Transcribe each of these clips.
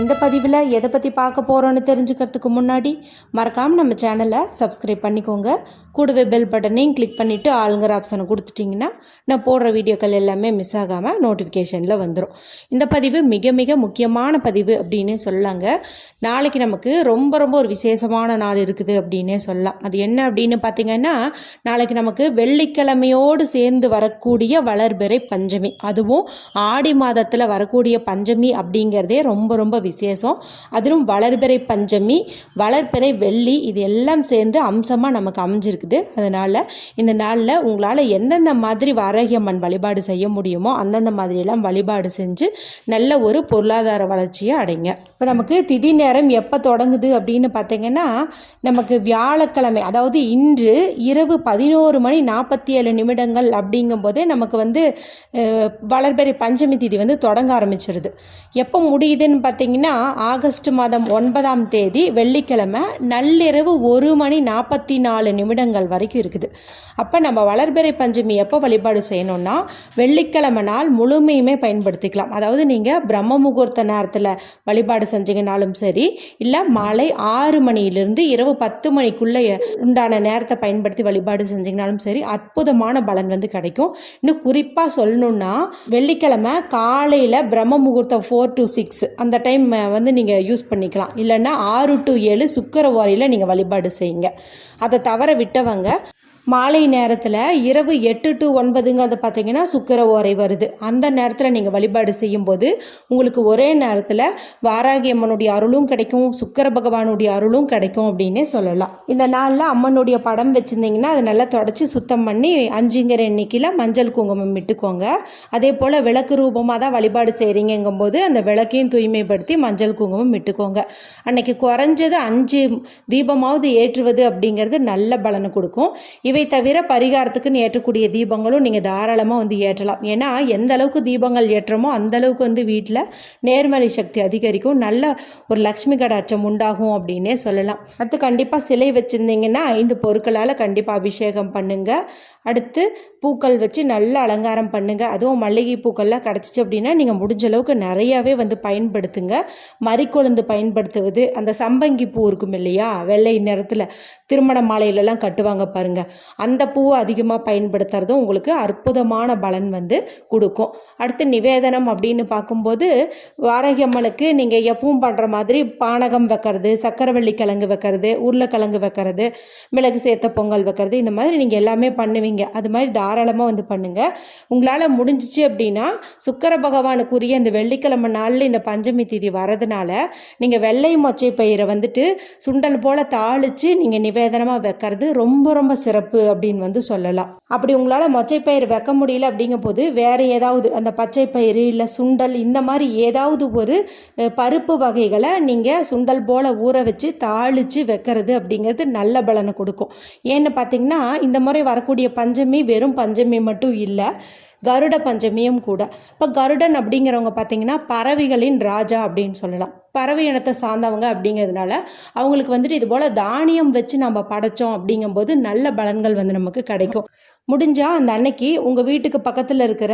இந்த பதிவில் எதை பற்றி பார்க்க போகிறோன்னு தெரிஞ்சுக்கிறதுக்கு முன்னாடி மறக்காமல் நம்ம சேனலை சப்ஸ்கிரைப் பண்ணிக்கோங்க. கூடவே பெல் பட்டனையும் கிளிக் பண்ணிவிட்டு ஆளுங்கிற ஆப்ஷனை கொடுத்துட்டிங்கன்னா நான் போடுற வீடியோக்கள் எல்லாமே மிஸ் ஆகாமல் நோட்டிஃபிகேஷனில் வந்துடும் இந்த பதிவு மிக மிக முக்கியமான பதிவு அப்படின்னே சொல்லலாங்க. நாளைக்கு நமக்கு ரொம்ப ரொம்ப ஒரு விசேஷமான நாள் இருக்குது அப்படின்னே சொல்லலாம். அது என்ன அப்படின்னு பார்த்தீங்கன்னா நாளைக்கு நமக்கு வெள்ளிக்கிழமையோடு சேர்ந்து வரக்கூடிய வளர்பிறை பஞ்சமி. அதுவும் ஆடி மாதத்தில் வரக்கூடிய பஞ்சமி அப்படிங்கிறதே ரொம்ப ரொம்ப விசேஷம். அதிலும் வளர்பிறை பஞ்சமி வளர்பிறை வெள்ளி இது எல்லாம் சேர்ந்து அம்சமாக நமக்கு அமைஞ்சிருக்குது. அதனால் இந்த நாளில் உங்களால் எந்தெந்த மாதிரி வாரகியம்மன் வழிபாடு செய்ய முடியுமோ அந்தந்த மாதிரியெல்லாம் வழிபாடு செஞ்சு நல்ல ஒரு பொருளாதார வளர்ச்சியை அடைங்க. இப்போ நமக்கு திதி நேரம் எப்போ தொடங்குது அப்படின்னு பார்த்தீங்கன்னா நமக்கு வியாழக்கிழமை அதாவது இன்று இரவு பதினோரு மணி நாற்பத்தி ஏழு நிமிடங்கள் அப்படிங்கும்போதே நமக்கு வந்து வளர்பெறை வளர்பிறை பஞ்சமி திதி வந்து தொடங்க ஆரம்பிச்சிருது. எப்போ முடியுதுன்னு பார்த்தீங்கன்னா ஆகஸ்ட் மாதம் ஒன்பதாம் தேதி வெள்ளிக்கிழமை நள்ளிரவு ஒரு மணி நாற்பத்தி நாலு நிமிடங்கள் வரைக்கும் இருக்குது. அப்போ நம்ம வளர்பிறை பஞ்சமி எப்போ வழிபாடு செய்யணும்னா வெள்ளிக்கிழமை நாள் முழுமையுமே பயன்படுத்திக்கலாம். அதாவது நீங்கள் பிரம்ம முகூர்த்த நேரத்தில் வழிபாடு செஞ்சீங்கனாலும் சரி இல்லை மாலை ஆறு மணியிலிருந்து இரவு பத்து மணிக்குள்ளே உண்டான நேரத்தை பயன்படுத்தி வழிபாடு செஞ்சீங்கனாலும் சரி அற்புதமான பலன் வந்து கிடைக்கும். இன்னும் குறிப்பாக சொல்லணுன்னா வெள்ளிக்கிழமை காலையில் பிரம்ம முகூர்த்தம் ஃபோர் டு சிக்ஸ் அந்த டைம் வந்து நீங்கள் யூஸ் பண்ணிக்கலாம். இல்லைன்னா ஆறு டு ஏழு சுக்கரவாரியில் நீங்கள் வழிபாடு செய்யுங்க. அதை தவற விட்டவங்க மாலை நேரத்தில் இரவு எட்டு டு ஒன்பதுங்கிறது பார்த்தீங்கன்னா சுக்கிர ஓரை வருது. அந்த நேரத்தில் நீங்கள் வழிபாடு செய்யும்போது உங்களுக்கு ஒரே நேரத்தில் வாராகி அம்மனுடைய அருளும் கிடைக்கும் சுக்கர பகவானுடைய அருளும் கிடைக்கும் அப்படின்னே சொல்லலாம். இந்த நாளில் அம்மனுடைய படம் வச்சுருந்தீங்கன்னா அதை நல்லா தொடச்சி சுத்தம் பண்ணி அஞ்சுங்கிற எண்ணிக்கையில் மஞ்சள் குங்குமம் விட்டுக்கோங்க அதே போல் விளக்கு ரூபமாக தான் வழிபாடு செய்கிறீங்கும்போது அந்த விளக்கையும் தூய்மைப்படுத்தி மஞ்சள் குங்குமம் விட்டுக்கோங்க அன்னைக்கு குறைஞ்சது அஞ்சு தீபமாவது ஏற்றுவது அப்படிங்கிறது நல்ல பலனை கொடுக்கும். இவை தவிர பரிகாரத்துக்குன்னு ஏற்றக்கூடிய தீபங்களும் நீங்கள் தாராளமாக வந்து ஏற்றலாம். ஏன்னா எந்த அளவுக்கு தீபங்கள் ஏற்றமோ அந்த அளவுக்கு வந்து வீட்டில் நேர்மறை சக்தி அதிகரிக்கும். நல்ல ஒரு லக்ஷ்மி கடாட்சம் உண்டாகும் அப்படின்னே சொல்லலாம். அடுத்து கண்டிப்பாக சிலை வச்சுருந்தீங்கன்னா ஐந்து பொருட்களால் கண்டிப்பாக அபிஷேகம் பண்ணுங்கள் அடுத்து பூக்கள் வச்சு நல்ல அலங்காரம் பண்ணுங்கள் அதுவும் மல்லிகை பூக்கள்லாம் கிடச்சிச்சு அப்படின்னா நீங்கள் முடிஞ்ச அளவுக்கு நிறையாவே வந்து பயன்படுத்துங்க. மறிக்கொழுந்து பயன்படுத்துவது அந்த சம்பங்கி பூ இருக்கும் இல்லையா? வெள்ளை நிறத்தில் திருமண மாலையிலலாம் கட்டுவாங்க பாருங்கள் அந்த பூவை அதிகமாக பயன்படுத்துறதும் உங்களுக்கு அற்புதமான பலன் வந்து கொடுக்கும். அடுத்து நிவேதனம் அப்படின்னு பார்க்கும்போது வாரகியம்மனுக்கு நீங்கள் எப்பவும் பண்ணுற மாதிரி பானகம் வைக்கிறது சக்கரவள்ளி கிழங்கு வைக்கிறது உருளைக்கிழங்கு வைக்கிறது மிளகு சேர்த்த பொங்கல் வைக்கிறது இந்த மாதிரி நீங்கள் எல்லாமே பண்ணுவீங்க. அது மாதிரி தாராளமாக வந்து பண்ணுங்கள் உங்களால் முடிஞ்சிச்சு அப்படின்னா சுக்கர பகவானுக்குரிய இந்த வெள்ளிக்கிழமை நாளில் இந்த பஞ்சமி திதி வரதுனால நீங்கள் வெள்ளை மொச்சை பயிரை வந்துட்டு சுண்டல் போல் தாளித்து நீங்கள் நிவேதனமாக வைக்கிறது ரொம்ப ரொம்ப சிறப்பு அப்படின்னு வந்து சொல்லலாம். அப்படி உங்களால் மொச்சை பயிர் வைக்க முடியல அப்படிங்கும்போது வேறு ஏதாவது அந்த பச்சை பயிறு இல்லை சுண்டல் இந்த மாதிரி ஏதாவது ஒரு பருப்பு வகைகளை நீங்கள் சுண்டல் போல் ஊற வச்சு தாளித்து வைக்கிறது அப்படிங்கிறது நல்ல பலனை கொடுக்கும். ஏன்னு பார்த்தீங்கன்னா இந்த முறை வரக்கூடிய பஞ்சமி வெறும் பஞ்சமி மட்டும் இல்லை கருட பஞ்சமியும் கூட. இப்போ கருடன் அப்படிங்கிறவங்க பார்த்தீங்கன்னா பறவைகளின் ராஜா அப்படின்னு சொல்லலாம். பறவை இனத்தை சார்ந்தவங்க அப்படிங்கிறதுனால அவங்களுக்கு வந்துட்டு இது போல் தானியம் வச்சு நம்ம படைச்சோம் அப்படிங்கும்போது நல்ல பலன்கள் வந்து நமக்கு கிடைக்கும். முடிஞ்சால் அந்த அன்னைக்கு உங்கள் வீட்டுக்கு பக்கத்தில் இருக்கிற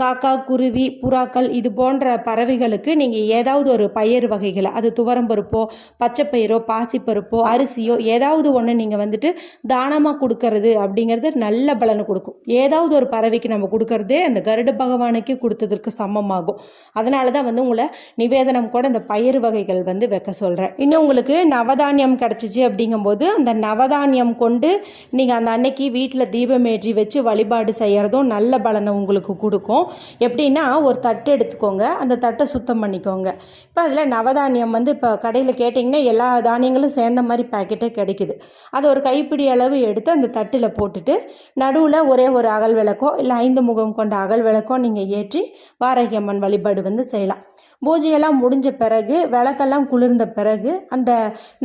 காக்கா குருவி புறாக்கள் இது போன்ற பறவைகளுக்கு நீங்கள் ஏதாவது ஒரு பயிர் வகைகளை அது துவரம்பருப்போ பச்சைப்பயிரோ பாசிப்பருப்போ அரிசியோ ஏதாவது ஒன்று நீங்கள் வந்துட்டு தானமாக கொடுக்கறது அப்படிங்கிறது நல்ல பலனை கொடுக்கும். ஏதாவது ஒரு பறவைக்கு நம்ம கொடுக்கறதே அந்த கருட பகவானுக்கு கொடுத்ததற்கு சமமாகும். அதனால தான் வந்து உங்களை நிவேதனம் கூட இந்த பயிர் வகைகள் வந்து வைக்க சொல்கிறேன் இன்னும் உங்களுக்கு நவதானியம் கிடச்சிச்சு அப்படிங்கும்போது அந்த நவதானியம் கொண்டு நீங்கள் அந்த அன்னைக்கு வீட்டில் தீபமே ஏற்றி வச்சு வழிபாடு செய்கிறதும் நல்ல பலனை உங்களுக்கு கொடுக்கும். எப்படின்னா ஒரு தட்டு எடுத்துக்கோங்க. அந்த தட்டை சுத்தம் பண்ணிக்கோங்க. இப்போ அதில் நவதானியம் வந்து இப்போ கடையில் கேட்டிங்கன்னா எல்லா தானியங்களும் சேர்ந்த மாதிரி பாக்கெட்டே கிடைக்குது. அதை ஒரு கைப்பிடி அளவு எடுத்து அந்த தட்டில் போட்டுட்டு நடுவில் ஒரே ஒரு அகல் விளக்கோ இல்லை ஐந்து முகம் கொண்ட அகல் விளக்கோ நீங்கள் ஏற்றி வாரகியம்மன் வழிபாடு வந்து செய்யலாம். பூஜையெல்லாம் முடிஞ்ச பிறகு விளக்கெல்லாம் குளிர்ந்த பிறகு அந்த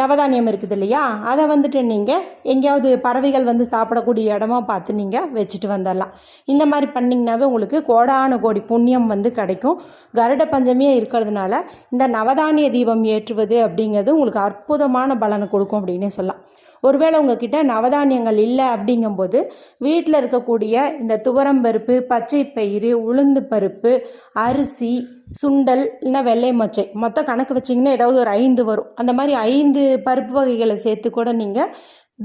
நவதானியம் இருக்குது இல்லையா? அதை வந்துட்டு நீங்கள் எங்கேயாவது பறவைகள் வந்து சாப்பிடக்கூடிய இடமா பார்த்து நீங்கள் வச்சுட்டு வந்துடலாம். இந்த மாதிரி பண்ணிங்கனாவே உங்களுக்கு கோடான கோடி புண்ணியம் வந்து கிடைக்கும். கருட பஞ்சமியே இருக்கிறதுனால இந்த நவதானிய தீபம் ஏற்றுவது அப்படிங்கிறது உங்களுக்கு அற்புதமான பலனை கொடுக்கும் அப்படின்னே சொல்லலாம். ஒருவேளை உங்ககிட்ட நவதானியங்கள் இல்லை அப்படிங்கும்போது வீட்டில் இருக்கக்கூடிய இந்த துவரம்பருப்பு பச்சை பயிறு உளுந்து பருப்பு அரிசி சுண்டல் இல்லைன்னா வெள்ளை மொச்சை மொத்தம் கணக்கு வச்சிங்கன்னா ஏதாவது ஒரு ஐந்து வரும். அந்த மாதிரி ஐந்து பருப்பு வகைகளை சேர்த்து கூட நீங்கள்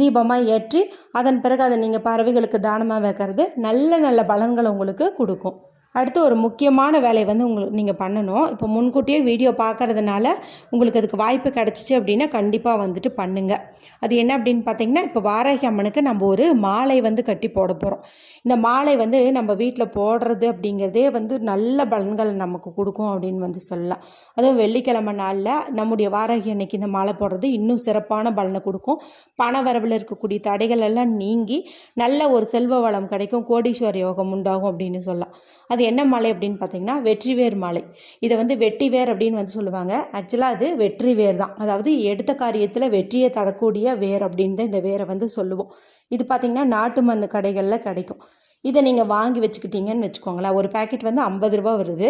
தீபமாக ஏற்றி அதன் பிறகு அதை நீங்கள் பறவைகளுக்கு தானமாக வைக்கிறது நல்ல நல்ல பலன்களை உங்களுக்கு கொடுக்கும். அடுத்து ஒரு முக்கியமான வேலையை வந்து உங்களுக்கு நீங்கள் பண்ணணும். இப்போ முன்கூட்டியே வீடியோ பார்க்கறதுனால உங்களுக்கு அதுக்கு வாய்ப்பு கிடச்சிச்சு அப்படின்னா கண்டிப்பாக வந்துட்டு பண்ணுங்கள் அது என்ன அப்படின்னு பார்த்தீங்கன்னா இப்போ வாராகி அம்மனுக்கு நம்ம ஒரு மாலை வந்து கட்டி போட போகிறோம் இந்த மாலை வந்து நம்ம வீட்டில் போடுறது அப்படிங்கிறதே வந்து நல்ல பலன்கள் நமக்கு கொடுக்கும் அப்படின்னு வந்து சொல்லலாம். அதுவும் வெள்ளிக்கிழமை நாளில் நம்முடைய வாராகி அன்னைக்கு இந்த மாலை போடுறது இன்னும் சிறப்பான பலனை கொடுக்கும். பண வரவில் இருக்கக்கூடிய தடைகள் எல்லாம் நீங்கி நல்ல ஒரு செல்வ வளம் கிடைக்கும். கோடீஸ்வர யோகம் உண்டாகும் அப்படின்னு சொல்லலாம். அது என்ன மாலை அப்படின்னு பார்த்தீங்கன்னா வெற்றிவேர் மாலை. இதை வந்து வெட்டிவேர் அப்படின்னு வந்து சொல்லுவாங்க. ஆக்சுவலாக அது வெற்றி வேர் தான். அதாவது எடுத்த காரியத்தில் வெற்றியை தரக்கூடிய வேர் அப்படின்னு தான் இந்த வேரை வந்து சொல்லுவோம். இது பார்த்திங்கன்னா நாட்டு மருந்து கடைகளில் கிடைக்கும். இதை நீங்கள் வாங்கி வச்சுக்கிட்டீங்கன்னு வச்சுக்கோங்களேன். ஒரு பேக்கெட் வந்து ஐம்பது ரூபா வருது.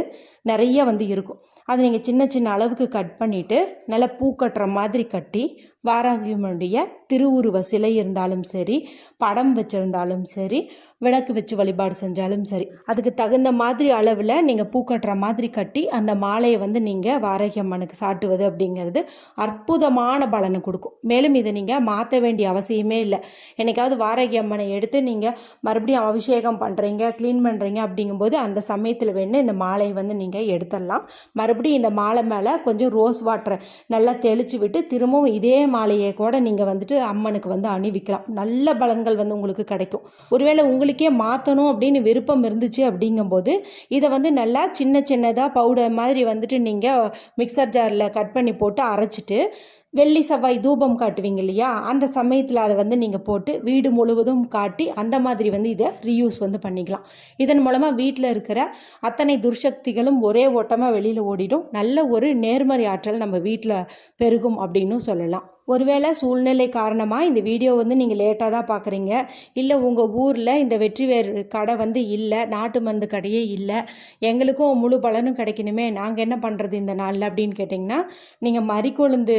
நிறைய வந்து இருக்கும். அதை நீங்கள் சின்ன சின்ன அளவுக்கு கட் பண்ணிவிட்டு நல்லா பூ கட்டுற மாதிரி கட்டி வாராகியம்மனுடைய திருவுருவ சிலை இருந்தாலும் சரி படம் வச்சுருந்தாலும் சரி விளக்கு வச்சு வழிபாடு செஞ்சாலும் சரி அதுக்கு தகுந்த மாதிரி அளவில் நீங்கள் பூ கட்டுற மாதிரி கட்டி அந்த மாலையை வந்து நீங்கள் வாராகி அம்மனுக்கு சாட்டுவது அப்படிங்கிறது அற்புதமான பலனை கொடுக்கும். மேலும் இதை நீங்கள் மாற்ற வேண்டிய அவசியமே இல்லை. என்னைக்காவது வாராகி அம்மனை எடுத்து நீங்கள் மறுபடியும் அபிஷேகம் பண்ணுறீங்க க்ளீன் பண்ணுறீங்க அப்படிங்கும்போது அந்த சமயத்தில் வேணும் இந்த மாலையை வந்து நீங்கள் எடுத்துடலாம். மறுபடியும் இந்த மாலை மேலே கொஞ்சம் ரோஸ் வாட்டரை நல்லா தெளித்து விட்டு திரும்பவும் இதே மாலையை கூட நீங்கள் வந்துட்டு அம்மனுக்கு வந்து அணிவிக்கலாம். நல்ல பலன்கள் வந்து உங்களுக்கு கிடைக்கும். ஒருவேளை உங்களுக்கே மாற்றணும் அப்படின்னு விருப்பம் இருந்துச்சு அப்படிங்கும்போது இதை வந்து நல்லா சின்ன சின்னதாக பவுடர் மாதிரி வந்துட்டு நீங்கள் மிக்சர் ஜாரில் கட் பண்ணி போட்டு அரைச்சிட்டு வெள்ளி செவ்வாய் தூபம் காட்டுவீங்க இல்லையா? அந்த சமயத்தில் அதை வந்து நீங்கள் போட்டு வீடு முழுவதும் காட்டி அந்த மாதிரி வந்து இதை ரீயூஸ் வந்து பண்ணிக்கலாம். இதன் மூலமாக வீட்டில் இருக்கிற அத்தனை துர்சக்திகளும் ஒரே ஓட்டமாக வெளியில் ஓடிடும். நல்ல ஒரு நேர்மறை ஆற்றல் நம்ம வீட்டில் பெருகும் அப்படின்னு சொல்லலாம். ஒருவேளை சூழ்நிலை காரணமாக இந்த வீடியோ வந்து நீங்கள் லேட்டாக தான் பார்க்குறீங்க இல்லை உங்கள் ஊரில் இந்த வெற்றி வேறு கடை வந்து இல்லை நாட்டு மருந்து கடையே இல்லை எங்களுக்கும் முழு பலனும் கிடைக்கணுமே நாங்கள் என்ன பண்ணுறது இந்த நாளில் அப்படின்னு கேட்டிங்கன்னா நீங்கள் மறிக்கொழுந்து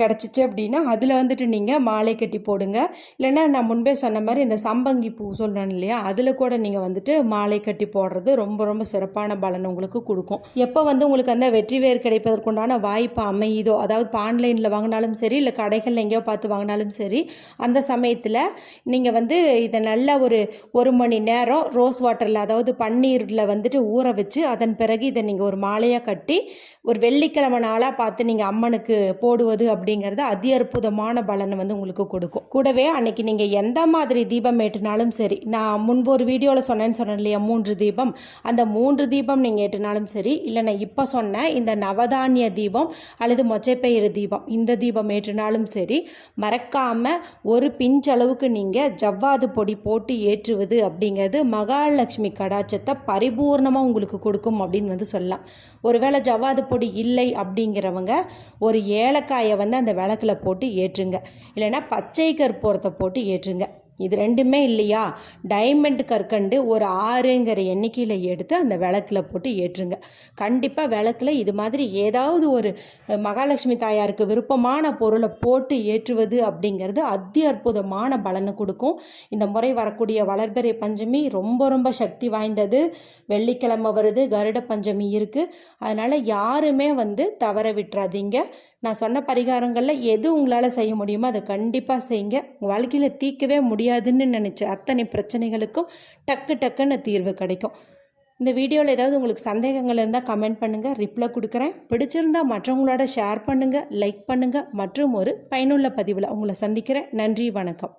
கிடச்சிச்சு அப்படின்னா அதில் வந்துட்டு நீங்கள் மாலை கட்டி போடுங்க. இல்லைன்னா நான் முன்பே சொன்ன மாதிரி இந்த சம்பங்கி பூ சொல்கிறேன் இல்லையா அதில் கூட நீங்கள் வந்துட்டு மாலை கட்டி போடுறது ரொம்ப ரொம்ப சிறப்பான பலன் உங்களுக்கு கொடுக்கும். எப்போ வந்து உங்களுக்கு அந்த வெற்றி வேர் கிடைப்பதற்குண்டான வாய்ப்பு அமையுதோ அதாவது ஆன்லைனில் வாங்கினாலும் சரி இல்லை கடைகளில் எங்கேயோ பார்த்து வாங்கினாலும் சரி அந்த சமயத்தில் நீங்கள் வந்து இதை நல்ல ஒரு ஒரு மணி நேரம் ரோஸ் வாட்டரில் அதாவது பன்னீரில் வந்துட்டு ஊற வச்சு அதன் பிறகு இதை நீங்கள் ஒரு மாலையாக கட்டி ஒரு வெள்ளிக்கிழமை நாளாக பார்த்து நீங்கள் அம்மனுக்கு போடுவது அப்படிங்கிறது அதி அற்புதமான பலனை வந்து உங்களுக்கு கொடுக்கும். கூடவே அன்னைக்கு நீங்கள் எந்த மாதிரி தீபம் ஏற்றினாலும் சரி நான் முன்பு ஒரு வீடியோவில் சொன்னேன்னு சொன்னேன் இல்லையா மூன்று தீபம். அந்த மூன்று தீபம் நீங்கள் ஏற்றினாலும் சரி இல்லை நான் இப்போ சொன்ன இந்த நவதானிய தீபம் அல்லது மொச்சைப்பயிறு தீபம் இந்த தீபம் ஏற்றினாலும் சரி மறக்காமல் ஒரு பிஞ்சளவுக்கு நீங்கள் ஜவ்வாது பொடி போட்டு ஏற்றுவது அப்படிங்கிறது மகாலட்சுமி கடாச்சத்தை பரிபூர்ணமாக உங்களுக்கு கொடுக்கும் அப்படின்னு வந்து சொல்லலாம். ஒருவேளை ஜவ்வாது பொடி இல்லை அப்படிங்கிறவங்க ஒரு ஏலக்காயை வந்து அந்த விளக்கில் போட்டு ஏற்றுங்க. இல்லைன்னா பச்சை கற்பூரத்தை போட்டு ஏற்றுங்க. இது ரெண்டுமே இல்லையா? டைமண்ட் கற்கண்டு ஒரு ஆறுங்கிற எண்ணிக்கையில் எடுத்து அந்த விளக்கில் போட்டு ஏற்றுங்க. கண்டிப்பாக விளக்கில் இது மாதிரி ஏதாவது ஒரு மகாலட்சுமி தாயாருக்கு விருப்பமான பொருளை போட்டு ஏற்றுவது அப்படிங்கிறது அத்தி அற்புதமான பலனை கொடுக்கும். இந்த முறை வரக்கூடிய வளர்பிறை பஞ்சமி ரொம்ப ரொம்ப சக்தி வாய்ந்தது. வெள்ளிக்கிழமை வருது கருட பஞ்சமி இருக்குது அதனால் யாருமே வந்து தவற விட்டுறாதீங்க. நான் சொன்ன பரிகாரங்களில் எது உங்களால் செய்ய முடியுமோ அதை கண்டிப்பாக செய்யுங்க. உங்கள் வாழ்க்கையில் தீர்க்கவே முடியாதுன்னு நினச்ச அத்தனை பிரச்சனைகளுக்கும் டக்கு டக்குன்னு தீர்வு கிடைக்கும். இந்த வீடியோவில் ஏதாவது உங்களுக்கு சந்தேகங்கள் இருந்தால் கமெண்ட் பண்ணுங்கள் ரிப்ளை கொடுக்குறேன். பிடிச்சிருந்தா மற்றவங்களோட ஷேர் பண்ணுங்கள் லைக் பண்ணுங்கள் மற்றும் ஒரு பயனுள்ள பதிவில் உங்களை சந்திக்கிறேன். நன்றி வணக்கம்.